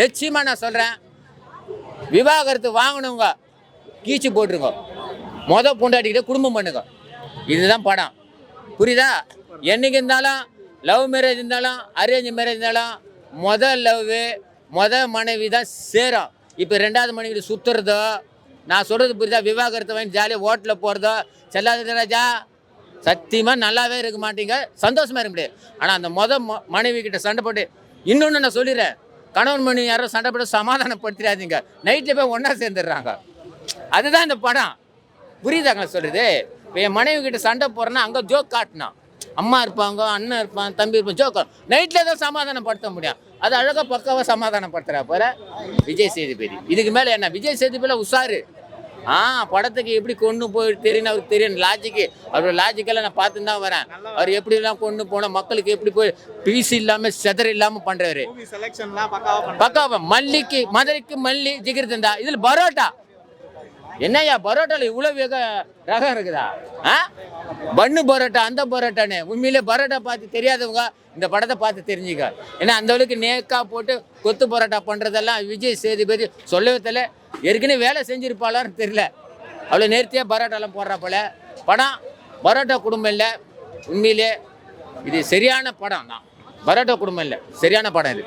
நிச்சயமாக நான் சொல்கிறேன் விவாகரத்து வாங்கினவங்க கீச்சு போட்டுருங்க. மொத பொண்டாட்டிக்கிட்ட குடும்பம் பண்ணுங்க. இதுதான் படம். புரியுதா? என்னைக்கு இருந்தாலும் லவ் மேரேஜ் இருந்தாலும் அரேஞ்ச் மேரேஜ் இருந்தாலும் மொதல் லவ் மொதல் மனைவி தான் சேரும். இப்போ ரெண்டாவது மனைவி சுற்றுறதோ நான் சொல்கிறது புரியுதா? விவாகரத்தை வாங்கி ஜாலியாக ஹோட்டலில் போகிறதோ செல்லாத ராஜா. சத்தியமாக நல்லாவே இருக்க மாட்டீங்க. சந்தோஷமாக இருக்க முடியாது. ஆனால் அந்த மொதல் மனைவி கிட்ட சண்டை போட்டு இன்னொன்று நான் சொல்லிடுறேன். கணவன் மணி யாரும் சண்டை போட்டு சமாதானப்படுத்திடாதீங்க. நைட்டில் போய் ஒன்றா சேர்ந்துடுறாங்க. அதுதான் இந்த படம். புரியுதாங்க சொல்கிறது இப்போ என் மனைவி கிட்ட சண்டை போடுறேன்னா அங்கே ஜோக் காட்டினான் அம்மா இருப்பாங்க அண்ணன் இருப்பான் தம்பி இருப்பான் ஜோக் நைட்டில் தான் சமாதானப்படுத்த முடியும். அது அழகாக பக்காவாக சமாதானப்படுத்துகிறா போல. விஜய் சேதுபதி. இதுக்கு மேலே என்ன? விஜய் சேதுபதியில் உஷாரு. ஆ படத்துக்கு எப்படி கொண்டு போய் தெரியும் அவருக்கு தெரியும். லாஜிக்கு அவரோட லாஜிக்கெல்லாம் நான் பார்த்து தான் வரேன். அவர் எப்படிலாம் கொண்டு போனோம் மக்களுக்கு எப்படி போய் பீஸ் இல்லாமல் செதர் இல்லாமல் பண்ணுறாரு பக்காவா மல்லிக்கு மதுரைக்கு மல்லி ஜிகிர் தந்தா இதில் பரோட்டா. என்னய்யா பரோட்டாவில் இவ்வளோ வேக ரகம் இருக்குதா? ஆ? பண்ணு பரோட்டா அந்த பரோட்டான்னு உண்மையிலே பரோட்டா பார்த்து தெரியாதவங்க இந்த படத்தை பார்த்து தெரிஞ்சுக்க. ஏன்னா அந்த அளவுக்கு நேக்காக போட்டு கொத்து பரோட்டா பண்ணுறதெல்லாம் விஜய் சேதுபதி சொல்லவே தெரியல. ஏற்கனவே வேலை செஞ்சிருப்பாளான்னு தெரியல. அவ்வளோ நேர்த்தியாக பரோட்டாலாம் போடுறா போல. படம் பரோட்டா குடும்பம் இல்லை. உண்மையிலே இது சரியான படம் தான். பரோட்டா குடும்பம் இல்லை. சரியான படம் இது.